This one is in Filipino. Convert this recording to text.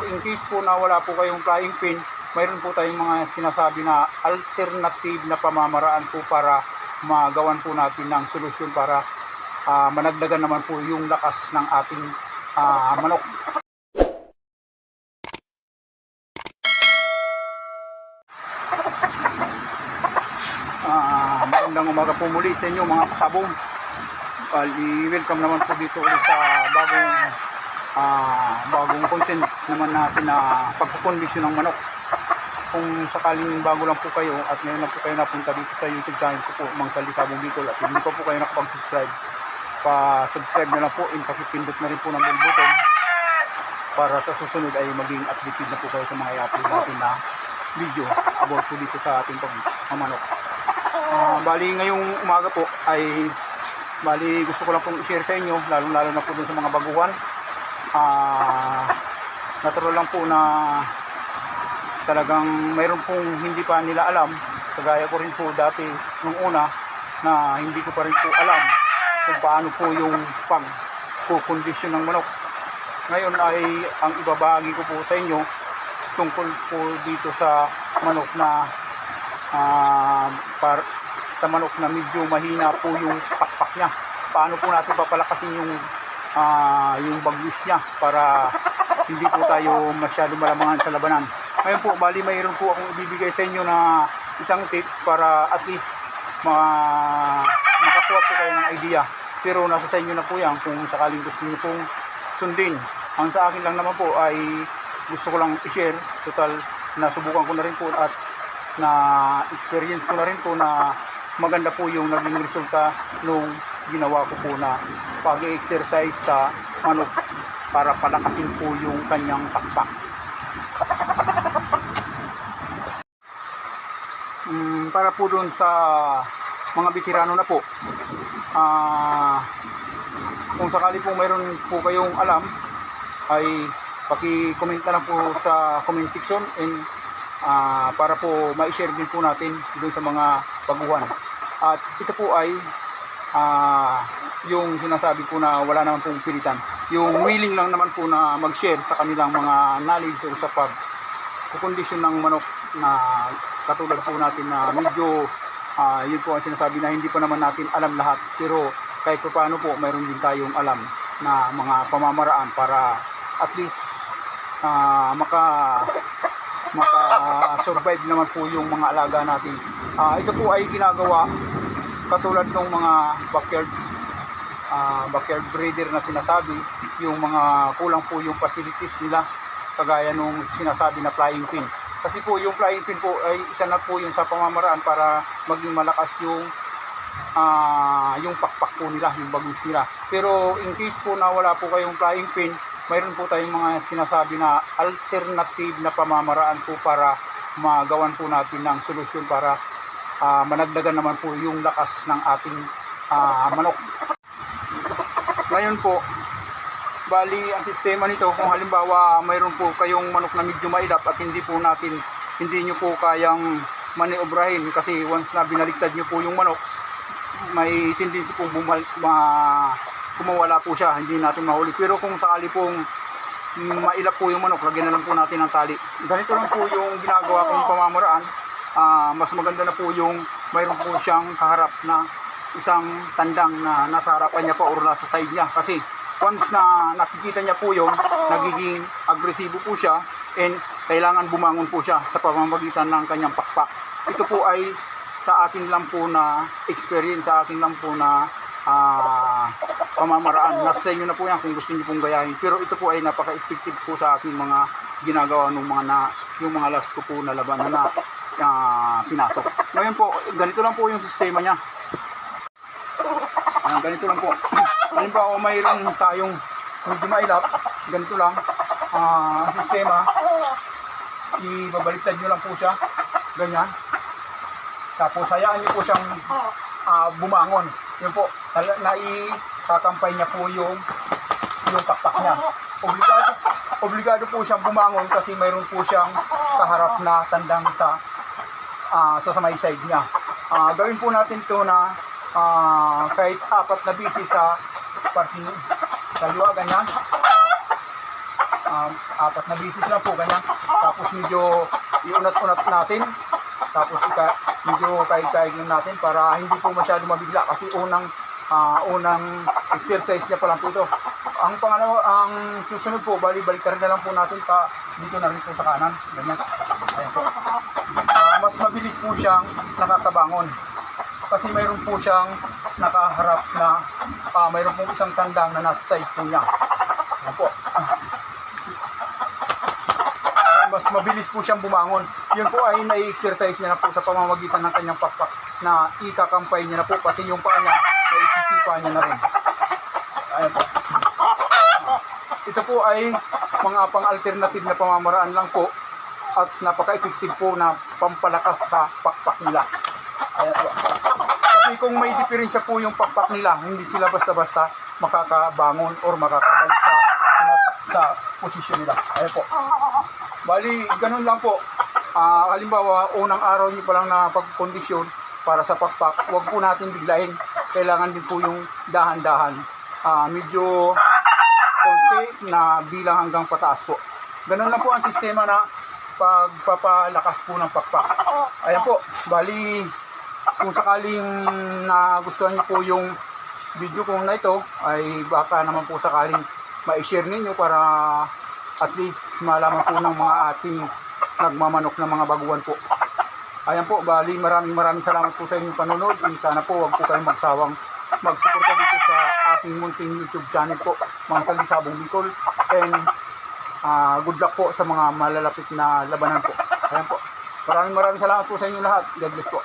In case po na wala po kayong flying pin, mayroon po tayong mga sinasabi na alternative na pamamaraan po para magawan po natin ng solusyon para ah, managdagan naman po yung lakas ng ating ah, manok. Ah, magandang umaga po muli sa inyo mga kasabong. Bali, welcome naman po dito ulit sa bagong ah, bagong content naman natin na pagkukondisyon ng manok. Kung sakaling bago lang po kayo at ngayon lang po kayo napunta dito sa YouTube channel ko po, Mang Salisabong Bicol at hindi pa po kayo nakapag-subscribe, pa-subscribe na lang po and pakipindot na rin po ng button para sa susunod ay maging updated na po kayo sa mga i-upload natin na video about po dito sa ating pagmamanok. Ah, bali ngayong umaga po ay bali gusto ko lang pong i-share sa inyo lalong lalo na po dun sa mga baguhan. Ah, natural lang po na talagang mayroon pong hindi pa nila alam. Kagaya ko rin po dati nung una na hindi ko pa rin po alam kung paano po yung pag kondisyon ng manok. Ngayon ay ang ibabahagi ko po sa inyo tungkol po dito sa manok na ah, par, sa manok na medyo mahina po yung pakpak niya. Paano po natin papalakasin yung ah, yung bagwis niya para hindi po tayo masyado malamangan sa labanan ngayon po, bali mayroon po akong ibibigay sa inyo na isang tip para at least ma makakuha po kayo ng idea. Pero nasa sa inyo na po yan kung sakaling gusto niyo pong sundin. Ang sa akin lang naman po ay gusto ko lang i-share. Total, nasubukan ko na rin po at na experience ko na rin po na maganda po yung naging resulta nung ginawa ko po na pag-exercise sa manok para palakasin po yung kanyang pakpak. Mm, para po doon sa mga veterano na po. Ah, kung sakali po mayroon po kayong alam ay paki-comment na lang po sa comment section and ah, para po ma-share din po natin doon sa mga baguhan. At ito po ay ah, yung sinasabi po na wala naman pong pilitan. Yung willing lang naman po na mag-share sa kanilang mga knowledge sa pag kukondisyon ng manok na katulad po natin na medyo ah, yun po ang sinasabi na hindi pa naman natin alam lahat. Pero kahit pa paano po mayroon din tayong alam na mga pamamaraan para at least ah, maka maka survive naman po yung mga alaga natin. Ah, ito po ay ginagawa katulad ng mga backyard ah, backyard breeder na sinasabi yung mga kulang po yung facilities nila kagaya nung sinasabi na flying pin. Kasi po yung flying pin po ay isa na po yung sa pamamaraan para maging malakas yung ah, yung pakpak po nila, yung bagus nila. Pero in case po na wala po kayong flying pin, mayroon po tayong mga sinasabi na alternative na pamamaraan po para magawan po natin ng solusyon para ah, managdagan naman po yung lakas ng ating ah, manok. Ngayon po, Bali, ang sistema nito, kung halimbawa mayroon po kayong manok na medyo mailap at hindi po natin, hindi nyo po kayang maniobrahin kasi once na binaligtad nyo po yung manok, may tendency pong bumal, ma, kumawala po siya, hindi natin mahuli. Pero kung sakali pong mailap po yung manok, lagyan na lang po natin ng tali. Ganito lang po yung ginagawa kong pamamaraan. Ah, mas maganda na po yung mayroon po siyang kaharap na isang tandang na nasa harapan niya pa or nasa side niya kasi once na nakikita niya po yun, nagiging agresibo po siya and kailangan bumangon po siya sa pamamagitan ng kanyang pakpak. Ito po ay sa akin lang po na experience, sa akin lang po na ah, pamamaraan. Nasa sa inyo na po yan kung gusto niyo pong gayahin. Pero ito po ay napaka-effective po sa aking mga ginagawa ng mga na, yung mga last ko po na labanan na ah, pinasok. Ngayon po, ganito lang po yung sistema niya. Ganito lang po. Halimbawa, mayroon tayong medyo mailap, ganito lang. Ang sistema, ibabaliktad nyo lang po siya, ganyan. Tapos hayaan nyo po siyang ah, bumangon. Yun po, naikakampay niya po yung yung pakpak niya. Obligado, obligado po siyang bumangon kasi mayroon po siyang kaharap na tandang sa ah, sa side niya. Ah, gawin po natin to na ah, kahit apat na busy sa parking kaliwa ganyan. Ah, apat na bisis na po, ganyan. Tapos medyo iunat-unat natin. Tapos ika, medyo kaig-kaig natin para hindi po masyado mabigla kasi unang ah, unang exercise niya pa lang po ito. Ang pangalawa, ang susunod po, bali-balik na lang po natin pa dito na rin po sa kanan. Ganyan. Ayan po. Ah, mas mabilis po siyang nakakabangon. Kasi mayroon po siyang nakaharap na, ah, mayroon pong isang tandang na nasa side po niya. Ayan po. Ah, mas mabilis po siyang bumangon. Yun po ay nai-exercise niya na po sa pamamagitan ng kanyang pakpak na ikakampay niya na po, pati yung paa niya, na isisipa niya na rin. Ayan po. Ito po ay mga pang-alternative na pamamaraan lang po at napaka-effective po na pampalakas sa pakpak nila. Ayan po. Kasi kung may diferensya po yung pakpak nila, hindi sila basta-basta makakabangon or makakabalik sa sa posisyon nila. Ayan po. Bali, ganun lang po. Ah, halimbawa, unang araw niyo pa lang na pagkondisyon para sa pakpak, huwag po natin biglayin. Kailangan din po yung dahan-dahan. Ah, medyo konti na bilang hanggang pataas po. Ganun lang po ang sistema na pagpapalakas po ng pakpak. Ayan po, bali kung sakaling nagustuhan niyo po yung video kong na ito ay baka naman po sakaling ma-share ninyo para at least malaman po ng mga ating nagmamanok ng mga baguhan po. Ayan po, bali maraming maraming salamat po sa inyong panonood and sana po wag po kayong magsawang magsuporta dito sa aking munting YouTube channel po, Mga Salisabong Bicol and ah, good luck po sa mga malalapit na labanan po. Ayan po. Maraming maraming salamat po sa inyo lahat. God bless po.